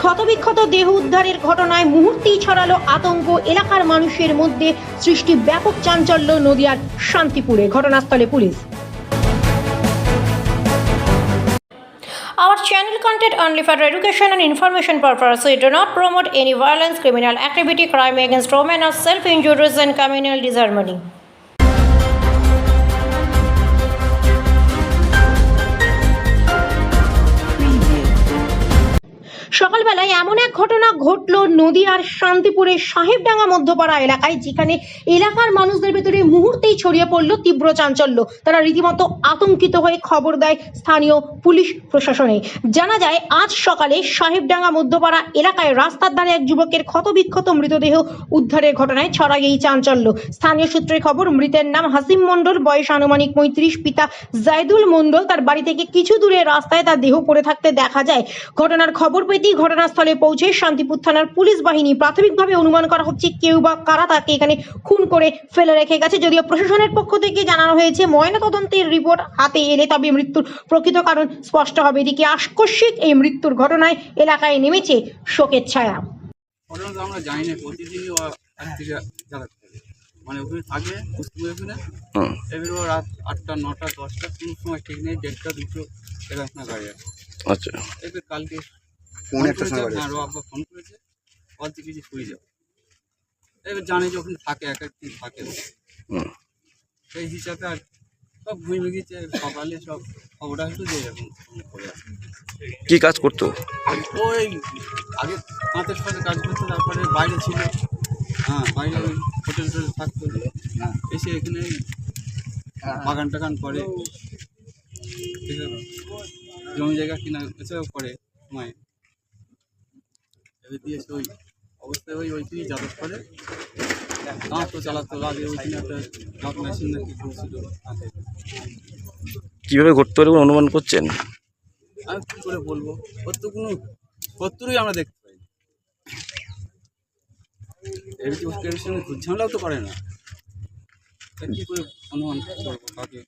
ক্ষতবিক্ষত দেহ উদ্ধারের ঘটনায় মুহূর্তেই ছড়ালো আতঙ্ক এলাকার মানুষের মধ্যে সৃষ্টি ব্যাপক চাঞ্চল্য নদিয়ার শান্তিপুরে ঘটনাস্থলে police Our channel content only for education and information purpose. We do not promote any violence, criminal activity, crime against women, or self-injuries and communal disharmony. সকালবেলায় এমন এক ঘটনা ঘটল নদীয়ার শান্তিপুরের সাহেবডাঙ্গা মধ্যপাড়া এলাকায়, যেখানে এলাকার মানুষদের ভেতরে মুহূর্তেই ছড়িয়ে পড়ল তীব্র চাঞ্চল্য। তারা রীতিমতো আতঙ্কিত হয়ে খবর দেয় স্থানীয় পুলিশ প্রশাসনে। জানা যায়, আজ সকালে সাহেবডাঙ্গা মধ্যপাড়া এলাকায় রাস্তার ধারে এক যুবকের ক্ষতবিক্ষত মৃতদেহ উদ্ধারের ঘটনায় ছড়ায় এই চাঞ্চল্য। স্থানীয় সূত্রে খবর, মৃতের নাম হাসিম মণ্ডল, বয়স আনুমানিক পঁয়ত্রিশ, পিতা জায়দুল মণ্ডল। তার বাড়ি থেকে কিছু দূরে রাস্তায় তার দেহ পড়ে থাকতে দেখা যায়। ঘটনার খবর পেতেই ঘটনাস্থলে পৌঁছে শান্তিপুর থানার পুলিশ বাহিনী প্রাথমিকভাবে অনুমান করা হচ্ছে কেউ বা কারা তাকে এখানে খুন করে ফেলে রেখে গেছে। যদিও প্রশাসনের পক্ষ থেকে জানানো হয়েছে ময়নাতদন্তের রিপোর্ট হাতে এলে তবে মৃত্যুর প্রকৃত কারণ স্পষ্ট হবে। এদিকে আকস্মিক এই মৃত্যুর ঘটনায় এলাকায় নেমেছে শোকের ছায়া। ঘটনা তো আমরা জানি না প্রতিদিনই ও থেকে যাতায়াত করে। মানে ওখানে থাকে ওখানে। এবার ও রাত আটটা নটা দশটা কোনো সময় ঠিক নেই দেড়টা দুটো এরকম গাড়ি আছে। আচ্ছা। এবার কালকে ফোন একটা সময় বাড়ি হ্যাঁ আব্বা ফোন করেছে বলতে কিছু শুয়ে যাও এবার জানে যখন থাকে এক এক দিন থাকে। সেই হিসাবে আর সব ঘুমিয়ে গেছে সকালে সব খবরটা হলো যে এরকম করে কি কাজ করতো? ওই আগে পাঁচের সাথে কাজ করতো তারপরে বাইরে ছিল। হ্যাঁ বাইরে ওই হোটেল টোটেল থাকতো। এসে এখানে বাগান টাগান করে। জমি জায়গা কিনা এসব করে। সময় এবার দিয়ে এসে ওই অবস্থায় ওই ওইখানেই যাতায়াত করে। তো চালাতো লাগে ওইখানে একটা দাঁত মেশিন চলছিল হাতে কীভাবে ঘটতে পারে অনুমান করছেন? আমি কী করে বলব? ওর তো কোনো শত্রুই আমরা দেখতে পাই না। এর কি ওর সঙ্গে ঝামেলাও তো করে না। কী করে অনুমান করব? কাকে